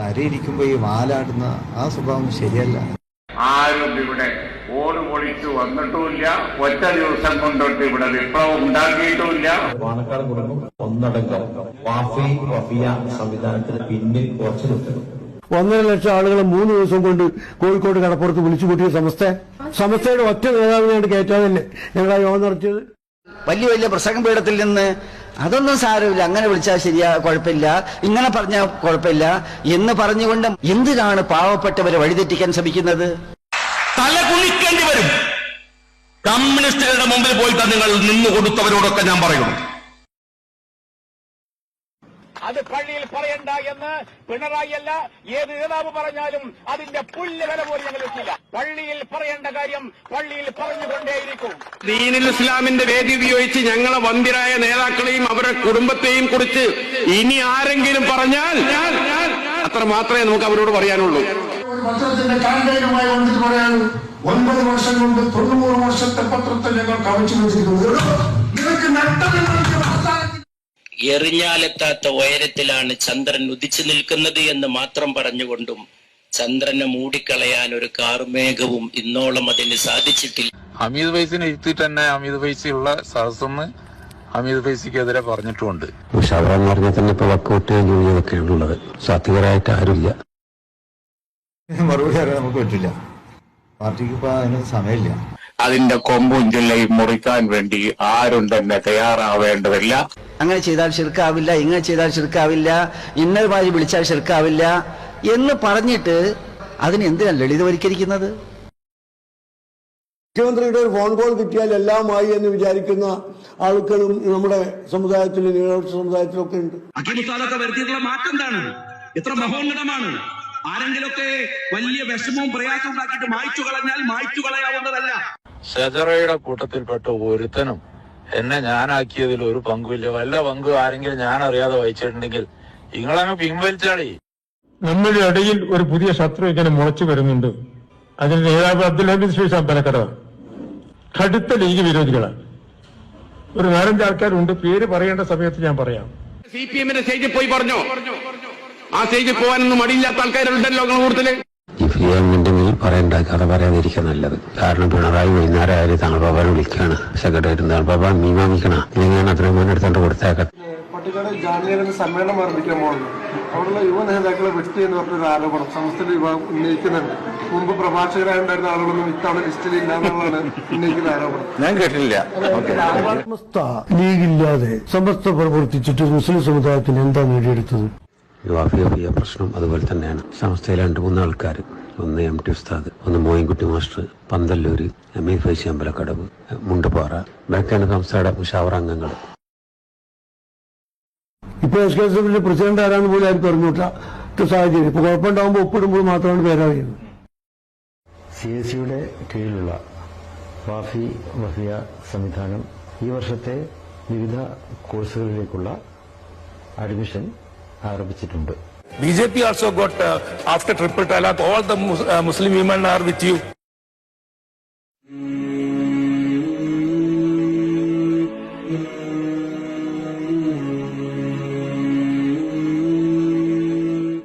തരയിരിക്കുമ്പോ ഈ വാലാടുന്ന ആ സ്വഭാവം ശരിയല്ല. ആരും ഇവിടെ ഓട് പൊളിച്ചു വന്നിട്ടുമില്ല. ഒറ്റ ദിവസം കൊണ്ടിട്ട് ഇവിടെ വിപ്ലവം ഉണ്ടാക്കിയിട്ടുമില്ല. പാണക്കാട് കുടുംബം ഒന്നടങ്കം വാഫി വഫിയ സംവിധാനത്തിന് പിന്നിൽ കുറച്ചു നിൽക്കുന്നു ഒന്നര ലക്ഷം ആളുകളെ മൂന്ന് ദിവസം കൊണ്ട് കോഴിക്കോട് കടപ്പുറത്ത് വിളിച്ചു കൂട്ടിയ സമസ്ത. സമസ്തയുടെ ഒറ്റ നേതാവിനെയാണ് കയറ്റാതല്ലേ ഞങ്ങൾ ആ യോഗം നടത്തിയത്. വലിയ വലിയ പ്രസംഗ പീഠത്തിൽ നിന്ന് അതൊന്നും സാരമില്ല. അങ്ങനെ വിളിച്ചാൽ ശരിയാ കുഴപ്പമില്ല. ഇങ്ങനെ പറഞ്ഞാൽ കുഴപ്പമില്ല. എന്ന് പറഞ്ഞുകൊണ്ട് എന്തിനാണ് പാവപ്പെട്ടവരെ വഴിതെറ്റിക്കാൻ ശ്രമിക്കുന്നത്? തല കുളിക്കേണ്ടി വരും. കമ്മ്യൂണിസ്റ്റുകളുടെ മുമ്പിൽ പോയിട്ട് നിങ്ങൾ നിന്നു കൊടുത്തവരോടൊക്കെ ഞാൻ പറയുന്നു അത് പള്ളിയിൽ പറയണ്ട എന്ന് പിണറായി അല്ല ഏത് നേതാവ് പറഞ്ഞാലും അതിന്റെ പുല്ല് വില പോലും ഞങ്ങൾ വെച്ചില്ല പള്ളിയിൽ പറയേണ്ട കാര്യം പള്ളിയിൽ പറഞ്ഞുകൊണ്ടേയിരിക്കും. ദീനുൽ ഇസ്ലാമിന്റെ വേദി ഉപയോഗിച്ച് ഞങ്ങളെ വന്ധ്യരായ നേതാക്കളെയും അവരുടെ കുടുംബത്തെയും കുറിച്ച് ഇനി ആരെങ്കിലും പറഞ്ഞാൽ അത്ര മാത്രമേ നമുക്ക് അവരോട് പറയാനുള്ളൂ. ഒരു പത്രത്തിന്റെ കാമ്പയിനുമായി വന്നിട്ട് പറയാൻ ഒൻപത് വർഷം കൊണ്ട് തൊണ്ണൂറ് വർഷത്തെ പത്രത്തെ ഞങ്ങൾ കവച്ചു വെച്ചിരിക്കുന്നത്. നിങ്ങൾക്ക് അവസാനത്തിൽ എറിഞ്ഞാലെത്താത്ത ഉയരത്തിലാണ് ചന്ദ്രൻ ഉദിച്ചു നിൽക്കുന്നത് എന്ന് മാത്രം പറഞ്ഞുകൊണ്ടും ചന്ദ്രനെ മൂടിക്കളയാൻ ഒരു കാർമേഘവും ഇന്നോളം അതിന് സാധിച്ചിട്ടില്ല. ഹമീദ് ഫൈസിനെ ഇരുത്തിയിട്ട് തന്നെ ഹമീദ് ഫൈസിയുള്ള സദസ്സെന്ന് ഹമീദ് ഫൈസിക്കെതിരെ പറഞ്ഞിട്ടുണ്ട്. മുഷാവറ എന്ന് പറഞ്ഞാൽ തന്നെ ഇപ്പൊ വക്കൗട്ട് ജോലിയൊക്കെ ഉള്ളത്. സാത്വികരായിട്ട് ആരുമില്ല. മറുപടി അറിയാൻ നമുക്ക് പറ്റില്ല. പാർട്ടിക്ക് ഇപ്പൊ അതിന് സമയമില്ല. അതിന്റെ കൊമ്പും ജില്ലയും മുറിക്കാൻ വേണ്ടി ആരും തന്നെ തയ്യാറാവേണ്ടതില്ല. അങ്ങനെ ചെയ്താൽ ശിർക്കാവില്ല ഇങ്ങനെ ചെയ്താൽ ശിർക്കാവില്ല ഇന്നതുമായി വിളിച്ചാൽ ശിർക്കാവില്ല എന്ന് പറഞ്ഞിട്ട് അതിന് എന്തിനാണ് ലളിതവൽക്കരിക്കുന്നത്? മുഖ്യമന്ത്രിയുടെ ഒരു ഫോൺ കോൾ കിട്ടിയാൽ എല്ലാമായി എന്ന് വിചാരിക്കുന്ന ആളുകളും നമ്മുടെ സമുദായത്തിൽ ന്യൂനപക്ഷ സമുദായത്തിലൊക്കെ ഉണ്ട്. അഖിമുസാദൊക്കെ വരുത്തിയിട്ടുള്ള മാറ്റം എന്താണ്? എത്ര മഹോന്നതമാണ്. ആരെങ്കിലൊക്കെ വലിയ വിഷമവും പ്രയാസം ഉണ്ടാക്കിയിട്ട് മായ്ച്ചു കളഞ്ഞാൽ മായ്ച്ചു കളയാവുന്നതല്ല ഷജറയുടെ കൂട്ടത്തിൽപ്പെട്ട ഒരുത്തനും എന്നെ ഞാനാക്കിയതിൽ ഒരു പങ്കുമില്ല. വല്ല പങ്കും ആരെങ്കിലും ഞാൻ അറിയാതെ വഹിച്ചിട്ടുണ്ടെങ്കിൽ നിങ്ങളങ്ങ് പിൻവലിച്ചാളി. നമ്മുടെ ഇടയിൽ ഒരു പുതിയ ശത്രു ഇങ്ങനെ മുളച്ചു വരുന്നുണ്ട്. അതിന് നേതാവ് അബ്ദുൽ ഹമീദ് ഷെയ്ഖ് അമ്പലക്കട കടുത്ത ലീഗ് വിരോധികളാണ്. ഒരു നാലഞ്ച് ആൾക്കാരുണ്ട്. പേര് പറയേണ്ട സമയത്ത് ഞാൻ പറയാം. സി പി എമ്മിന്റെ സ്റ്റേജിൽ പോയി പറഞ്ഞോ? ആ സ്റ്റേജിൽ പോകാനൊന്നും മടിയില്ലാത്ത ആൾക്കാരുണ്ടല്ലോ നിങ്ങൾ പറയണ്ട കഥ പറയാതിരിക്കാൻ നല്ലത്. കാരണം പിണറായി വൈകുന്നേരം ആയാലും ബാബാനെ വിളിക്കാണ്. സെക്രട്ടറി ബാബ മീമാമിക്കണ ഇല്ലെങ്കിൽ ഞാൻ അത്രയും മുന്നേ എടുത്തോണ്ട് കൊടുത്തേക്കാം. പട്ടിക്കാട് സമ്മേളനം ആരംഭിക്കാൻ പോകുന്നു. അവിടെയുള്ള യുവ നേതാക്കളെ വെട്ടി എന്ന് പറഞ്ഞൊരു ആരോപണം വിഭാഗം ഉന്നയിക്കുന്നുണ്ട്. മുമ്പ് പ്രഭാഷകരായുണ്ടായിരുന്ന ആളുകളൊന്നും ഇത്തവണ ലിസ്റ്റിൽ ഇല്ലാന്നുള്ളതാണ് ഉന്നയിക്കുന്ന ആരോപണം. ഞാൻ കേട്ടില്ല സമസ്ത ലീഗില്ലാതെ സമസ്ത പ്രവർത്തിച്ചിട്ട് മുസ്ലിം സമുദായത്തിന് എന്താ നേടിയെടുത്തത്? വാഫിയ പ്രശ്നം അതുപോലെ തന്നെയാണ്. സംസ്ഥയിലെ രണ്ട് മൂന്ന് ആൾക്കാർ ഒന്ന് എം ടി ഉസ്താദ് ഒന്ന് മോയിൻകുട്ടി മാസ്റ്റർ പന്തല്ലൂര് ഇ ഫൈസി അമ്പലക്കടവ് മുണ്ടുപാറ ബാക്കാണ് സംസ്ഥയുടെ ഉഷാവർ അംഗങ്ങൾ. ഇപ്പൊ എസ് കെ എസ് എഫിന്റെ പ്രസിഡന്റ് ആരാന്ന് പോലും ആർക്കും അറിഞ്ഞൂട്ട സാഹചര്യം. ഇപ്പൊ കുഴപ്പമുണ്ടാകുമ്പോൾ ഒപ്പിടുമ്പോൾ മാത്രമാണ് പേരറിയുന്നത്. സി എസ് സിയുടെ കീഴിലുള്ള വാഫി വഫിയ സംവിധാനം ഈ വർഷത്തെ വിവിധ കോഴ്സുകളിലേക്കുള്ള അഡ്മിഷൻ ആരംഭിച്ചിട്ടുണ്ട്. BJP also got, uh, after triple trial all the uh, Muslim women are with you.